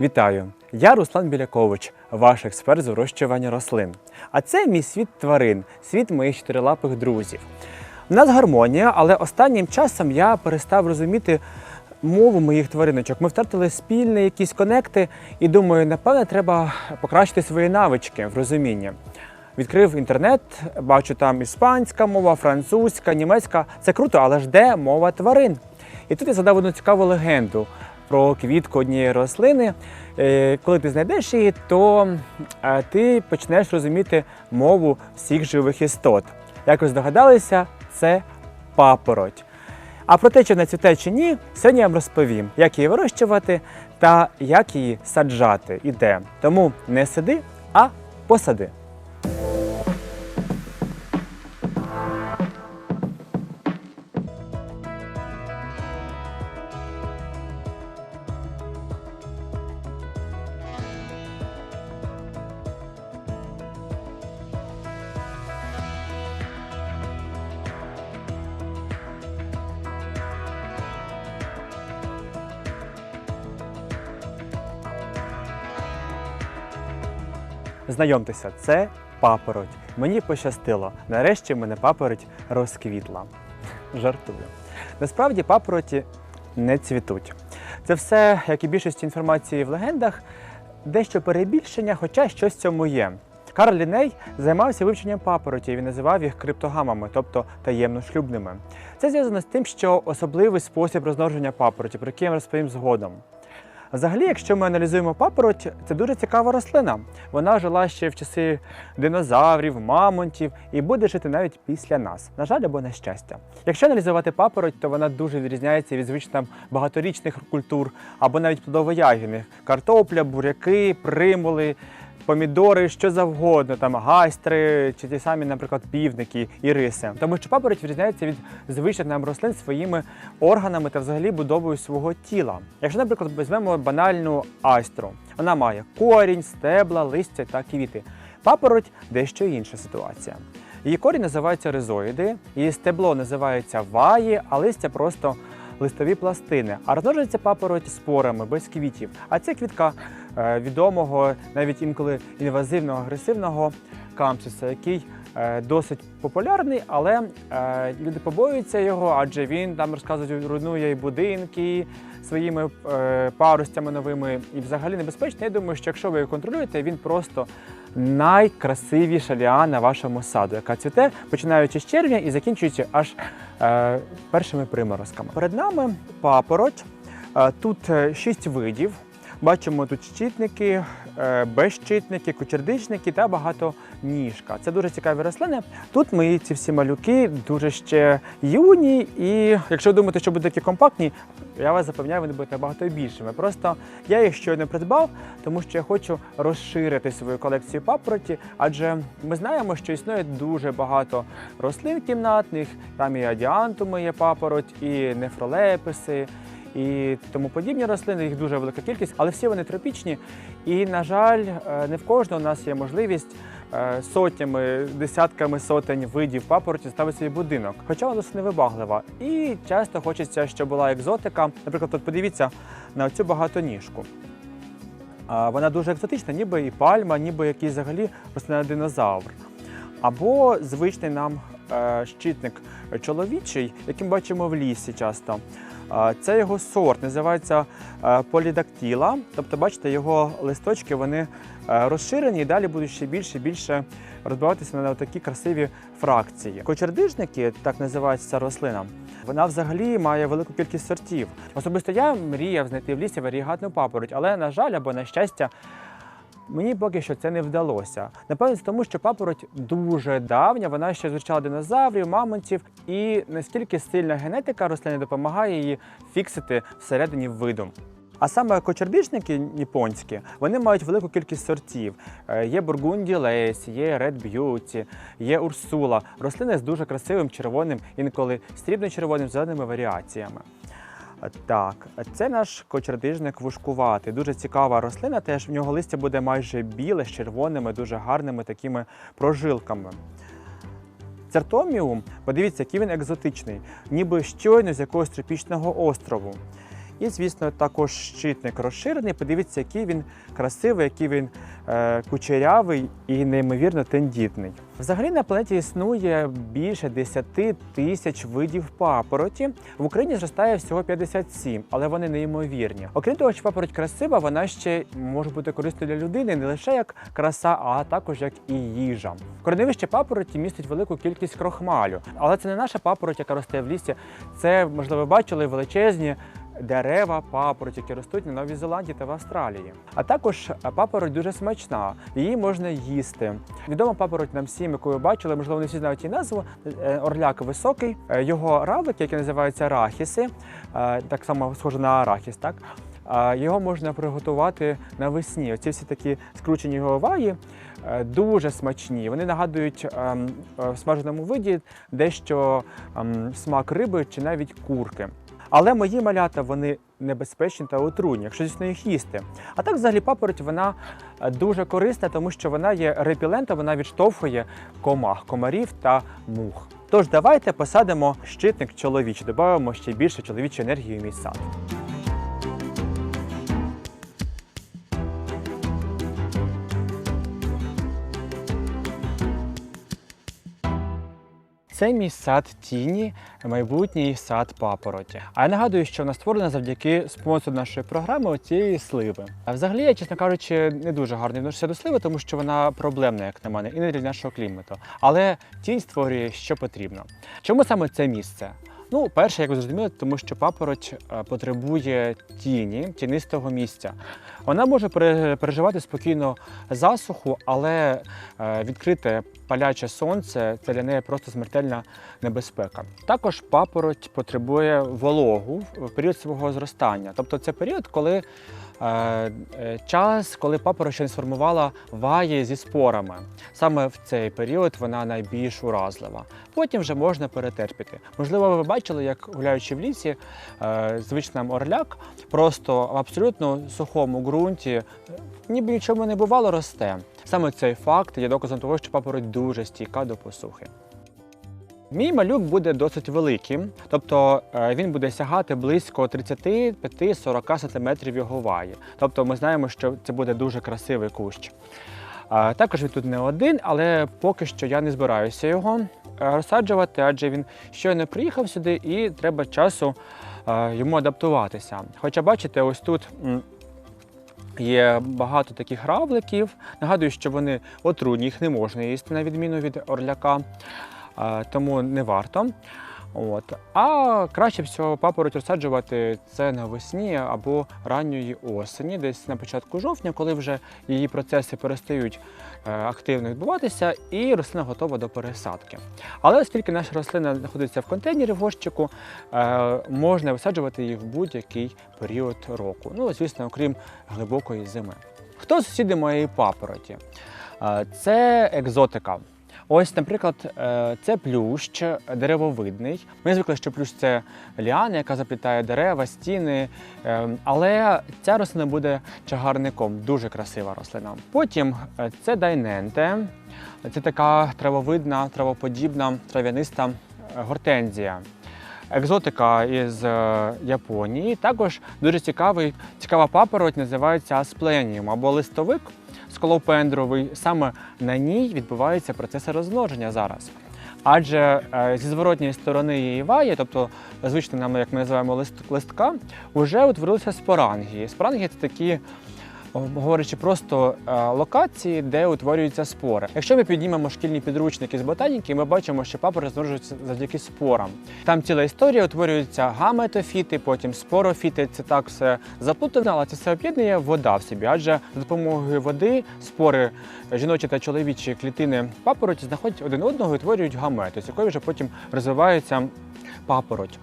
Вітаю! Я Руслан Білякович, ваш експерт з вирощування рослин. А це мій світ тварин, світ моїх чотирилапих друзів. У нас гармонія, але останнім часом я перестав розуміти мову моїх твариночок. Ми втратили спільні якісь конекти, і думаю, напевне, треба покращити свої навички в розумінні. Відкрив інтернет, бачу там іспанська мова, французька, німецька. Це круто, але ж де мова тварин? І тут я згадав одну цікаву легенду про квітку однієї рослини. Е, Коли ти знайдеш її, то ти почнеш розуміти мову всіх живих істот. Як ви здогадалися, це папороть. А про те, чи вона цвіте чи ні, сьогодні я вам розповім, як її вирощувати та як її саджати і де. Тому не сиди, а посади. Знайомтеся, це папороть. Мені пощастило. Нарешті мене папороть розквітла. Жартую. Насправді папороті не цвітуть. Це все, як і більшість інформації в легендах, дещо перебільшення, хоча щось цьому є. Карл Ліней займався вивченням папороті, він називав їх криптогамами, тобто таємно шлюбними. Це зв'язано з тим, що особливий спосіб розмноження папороті, про який я розповім згодом. Взагалі, якщо ми аналізуємо папороть, це дуже цікава рослина. Вона жила ще в часи динозаврів, мамонтів і буде жити навіть після нас. На жаль, або на щастя. Якщо аналізувати папороть, то вона дуже відрізняється від звичних багаторічних культур або навіть плодово-ягідних. Картопля, буряки, примули. Помідори, що завгодно, там гайстри чи ті самі, наприклад, півники і риси. Тому що папороть відрізняється від звичних нам рослин своїми органами та взагалі будовою свого тіла. Якщо, наприклад, візьмемо банальну айстру, вона має корінь, стебла, листя та квіти. Папороть дещо інша ситуація. Її корінь називається ризоїди, її стебло називається ваї, а листя просто листові пластини. А розмножується папороть спорами без квітів. А це квітка відомого, навіть інколи інвазивного агресивного кампсуса, який е, досить популярний, але е, люди побоюються його, адже він там розказують, руйнує і будинки своїми е, паростями новими і взагалі небезпечний. Я думаю, що якщо ви його контролюєте, він просто найкрасивіша ліана вашому саду, яка цвіте, починаючи з червня і закінчуючи аж е, першими приморозками. Перед нами папороть. Е, Тут е, шість видів. Бачимо тут щитники, е, безщитники, кучердичники та багатоніжка. Це дуже цікаві рослини. Тут мої ці всі малюки дуже ще юні, і якщо ви думаєте, що будуть такі компактні, я вас запевняю, вони будуть набагато більшими. Просто я їх щойно придбав, тому що я хочу розширити свою колекцію папороті, адже ми знаємо, що існує дуже багато рослин кімнатних, там і адіантуми є папороть, і нефролеписи і тому подібні рослини, їх дуже велика кількість, але всі вони тропічні. І, на жаль, е, не в кожного у нас є можливість е, сотнями, десятками сотень видів папороті ставити свій будинок. Хоча вона досить невибаглива. І часто хочеться, щоб була екзотика. Наприклад, от подивіться на цю багатоніжку. Вона дуже екзотична, ніби і пальма, ніби якийсь взагалі рослина динозавр. Або звичний нам е, щитник чоловічий, який бачимо в лісі часто. Це його сорт, називається е, полідактіла. Тобто, бачите, його листочки вони е, розширені і далі будуть ще більше і більше розбиватися на такі красиві фракції. Кочердижники, так називається ця рослина, вона взагалі має велику кількість сортів. Особисто я мріяв знайти в лісі варігатну папороть, але, на жаль, або на щастя, Мені поки що це не вдалося. Напевно, тому що папороть дуже давня, вона ще звучала динозаврів, мамонтів, і настільки сильна генетика рослини допомагає її фіксити всередині виду. А саме кочердичники японські, вони мають велику кількість сортів. Е, Є бургунді лейс, є ред б'юті, є урсула. Рослини з дуже красивим червоним, інколи срібно-червоним зеленими варіаціями. Так, це наш кочердижник вушкуватий. Дуже цікава рослина. Теж в нього листя буде майже біле з червоними, дуже гарними такими прожилками. Цертоміум, подивіться, який він екзотичний, ніби щойно з якогось тропічного острову. І, звісно, також щитник розширений. Подивіться, який він красивий, який він е, кучерявий і неймовірно тендітний. Взагалі на планеті існує більше 10 тисяч видів папороті. В Україні зростає всього 57, але вони неймовірні. Окрім того, що папороть красива, вона ще може бути корисною для людини не лише як краса, а також як і їжа. Кореневище папороті містить велику кількість крохмалю, але це не наша папороть, яка росте в лісі. Це можливо бачили величезні дерева папороть, які ростуть на Новій Зеландії та в Австралії. А також папороть дуже смачна, її можна їсти. Відома папороть нам всім, яку ви бачили, можливо, не всі знають її назву. е, Орляк високий. Е, Його равлик, який називається арахіси, е, так само схоже на арахіс, так? Його можна приготувати навесні. Оці всі такі скручені головаї е, дуже смачні. Вони нагадують ем, е, в смаженому виді дещо ем, смак риби чи навіть курки. Але мої малята вони небезпечні та отруйні, якщо дійсно їх їсти. А так, взагалі, папороть вона е, дуже корисна, тому що вона є репілентом, вона відштовхує комах, комарів та мух. Тож давайте посадимо щитник чоловічий, додамо ще більше чоловічої енергії в мій сад. Це мій сад тіні, майбутній сад папороті. А я нагадую, що вона створена завдяки спонсору нашої програми оцієї сливи. А взагалі, я, чесно кажучи, не дуже гарно відношуся до сливи, тому що вона проблемна, як на мене, і не для нашого клімату. Але тінь створює, що потрібно. Чому саме це місце? Ну, перше, як ви зрозуміли, тому що папороть е, потребує тіні, тінистого місця. Вона може переживати спокійно засуху, але е, відкрите паляче сонце це для неї просто смертельна небезпека. Також папороть потребує вологу в період свого зростання. Тобто це період, коли час, коли папороть ще не сформувала ваї зі спорами. Саме в цей період вона найбільш уразлива. Потім вже можна перетерпіти. Можливо, ви бачили, як гуляючи в лісі, е, звичний орляк просто в абсолютно сухому ґрунті, е, ніби нічого не бувало, росте. Саме цей факт є доказом того, що папороть дуже стійка до посухи. Мій малюк буде досить великим, тобто е, він буде сягати близько 35-40 см його ваї. Тобто ми знаємо, що це буде дуже красивий кущ. Е, Також він тут не один, але поки що я не збираюся його е, розсаджувати, адже він щойно приїхав сюди і треба часу йому адаптуватися. Хоча бачите, ось тут. Є багато таких равликів. Нагадую, що вони отруйні, їх не можна їсти, на відміну від орляка, тому не варто. От. А краще всього папороть розсаджувати це навесні або ранньої осені, десь на початку жовтня, коли вже її процеси перестають е, активно відбуватися, і рослина готова до пересадки. Але оскільки наша рослина знаходиться в контейнері в горщику, е, можна висаджувати її в будь-який період року. Ну, звісно, окрім глибокої зими. Хто сусіди моєї папороті? Е, Це екзотика. Ось, наприклад, е, це плющ деревовидний. Ми звикли, що плющ це ліана, яка заплітає дерева, стіни. е, Але ця рослина буде чагарником, дуже красива рослина. Потім е, це дайненте. Це така травовидна, травоподібна, трав'яниста гортензія. Екзотика із Японії. Також дуже цікавий, цікава папороть називається аспленіум або листовик сколопендровий. Саме на ній відбуваються процеси розмноження зараз. Адже е, зі зворотньої сторони її ваї, тобто звично нам, як ми називаємо лист, листка, вже утворилися спорангії. Спорангії це такі, говорячи просто е, локації, де утворюються спори. Якщо ми піднімемо шкільні підручники з ботаніки, ми бачимо, що папори розмножуються завдяки спорам. Там ціла історія, утворюються гаметофіти, потім спорофіти. Це так все заплутано, але це все об'єднує вода в собі. Адже за допомогою води спори жіночі та чоловічі клітини папороті знаходять один одного і утворюють гамету, з якої вже потім розвивається папороть.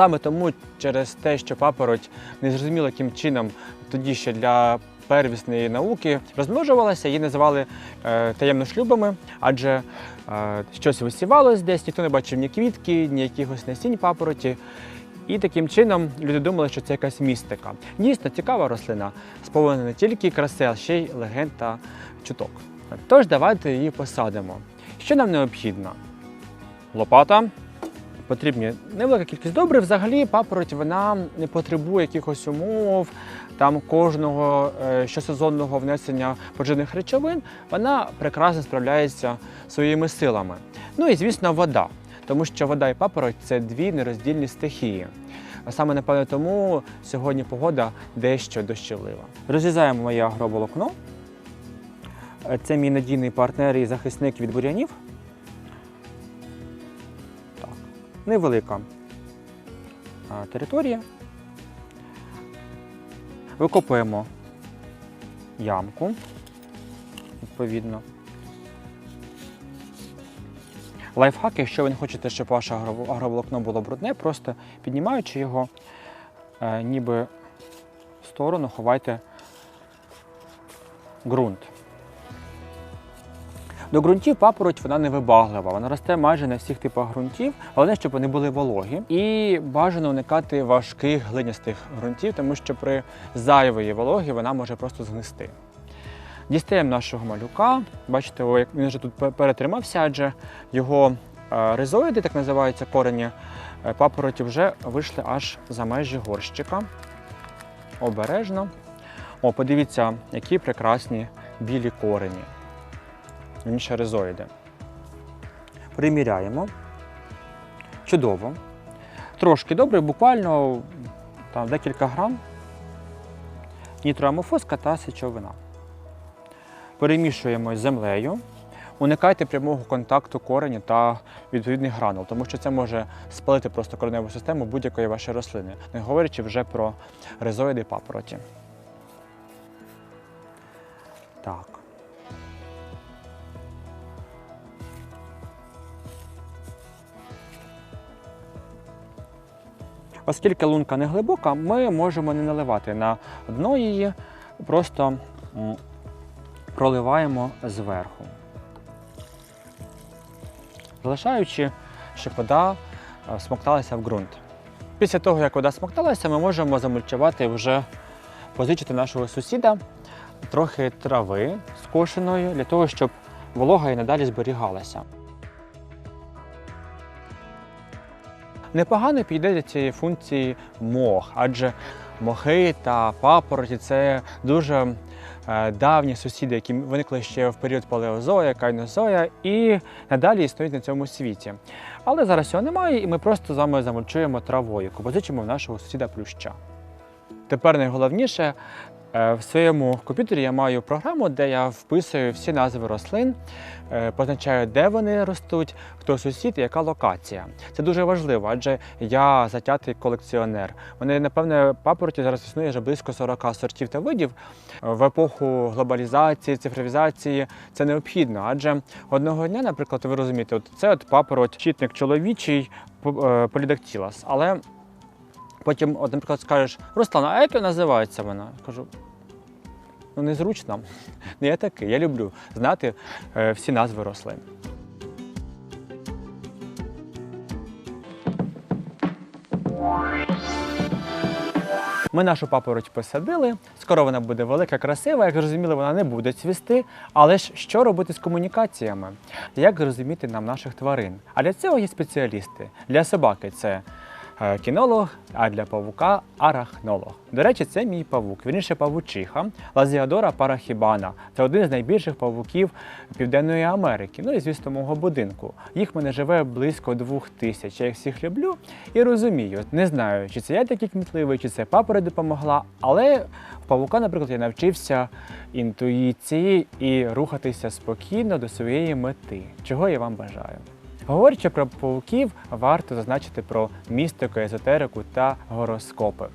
Саме тому через те, що папороть незрозуміло яким чином тоді ще для первісної науки розмножувалася, її називали е, таємношлюбами, адже е, щось висівалось десь, ніхто не бачив ні квітки, ні якихось насінь папороті. І таким чином люди думали, що це якась містика. Дійсно цікава рослина, сповнена не тільки краси, а ще й легенд та чуток. Тож давайте її посадимо. Що нам необхідно? Лопата, потрібні невелика кількість добрив. Взагалі папороть вона не потребує якихось умов, там кожного е, щосезонного внесення поживних речовин. Вона прекрасно справляється своїми силами. Ну і звісно, вода, тому що вода і папороть це дві нероздільні стихії. А саме напевно тому сьогодні погода дещо дощилива. Розрізаємо моє агроволокно. Е, Це мій надійний партнер і захисник від бур'янів. Невелика територія. Викопуємо ямку, відповідно. Лайфхак, якщо ви не хочете, щоб ваше агро- агроволокно було брудне, просто піднімаючи його, е, ніби в сторону, ховайте ґрунт. До ґрунтів папороть вона невибаглива. Вона росте майже на всіх типах ґрунтів, головне, щоб вони були вологі. І бажано уникати важких глинястих ґрунтів, тому що при зайвої вологі вона може просто згнисти. Дістаємо нашого малюка. Бачите, як він вже тут перетримався, адже його е, ризоїди, так називаються корені е, папороті, вже вийшли аж за межі горщика. Обережно. О, подивіться, які прекрасні білі корені. Інші ризоїди. Приміряємо. Чудово. Трошки добре, буквально там, декілька грам нітроамофоска та сечовина. Перемішуємо з землею. Уникайте прямого контакту кореню та відповідних гранул, тому що це може спалити просто кореневу систему будь-якої вашої рослини, не говорячи вже про ризоїди папороті. Так. Оскільки лунка не глибока, ми можемо не наливати на дно її, просто проливаємо зверху, залишаючи, щоб вода е, смокталася в ґрунт. Після того, як вода смокталася, ми можемо замульчувати вже позичити нашого сусіда трохи трави скошеної для того, щоб волога і надалі зберігалася. Непогано піде для цієї функції мох, адже мохи та папороті це дуже е, давні сусіди, які виникли ще в період палеозоя, кайнозоя і надалі існують на цьому світі. Але зараз цього немає, і ми просто з вами замульчуємо травою, яку позичимо в нашого сусіда плюща. Тепер найголовніше. Е, В своєму комп'ютері я маю програму, де я вписую всі назви рослин, е, позначаю, де вони ростуть, хто сусід і яка локація. Це дуже важливо, адже я затятий колекціонер. Вони, напевне, папороті зараз існує вже близько 40 сортів та видів. В епоху глобалізації, цифровізації це необхідно, адже одного дня, наприклад, ви розумієте, от це от папороть, щитник чоловічий полідактілас, але потім, от, наприклад, скажеш, Руслан, а як називається вона? Я кажу, ну незручно. Не я такий. Я люблю знати е, всі назви рослин. Ми нашу папороть посадили. Скоро вона буде велика, красива. Як зрозуміло, вона не буде цвісти. Але ж що робити з комунікаціями? Як зрозуміти нам наших тварин? А для цього є спеціалісти. Для собаки це кінолог, а для павука арахнолог. До речі, це мій павук, вірніше павучиха, Лазіадора парахібана. Це один з найбільших павуків Південної Америки. Ну і звісно, мого будинку. Їх мене живе близько двох тисяч. Я їх всіх люблю і розумію. Не знаю, чи це я такий кмітливий, чи це папора допомогла, але в павука, наприклад, я навчився інтуїції і рухатися спокійно до своєї мети, чого я вам бажаю. Говорячи про павуків, варто зазначити про містику, езотерику та гороскопи.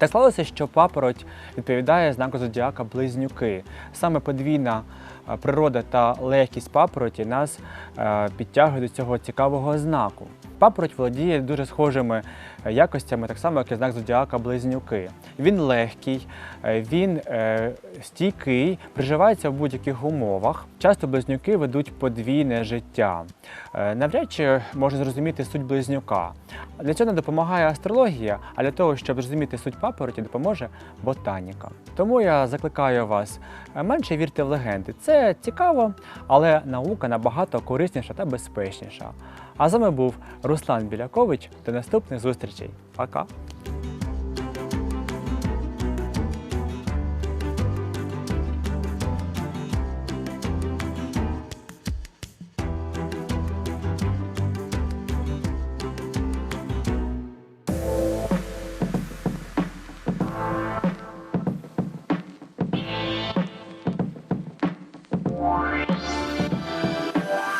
Так склалося, що папороть відповідає знаку зодіака близнюки. Саме подвійна е, природа та легкість папороті нас е, підтягує до цього цікавого знаку. Папороть володіє дуже схожими е, якостями, так само, як і знак зодіака близнюки. Він легкий, він стійкий, приживається в будь-яких умовах. Часто близнюки ведуть подвійне життя. Е, Навряд чи можна зрозуміти суть близнюка. Для цього не допомагає астрологія, а для того, щоб зрозуміти суть папороті, допоможе ботаніка. Тому я закликаю вас е, менше вірте в легенди. Це цікаво, але наука набагато корисніша та безпечніша. А з вами був Руслан Білякович. До наступних зустрічей. Пока!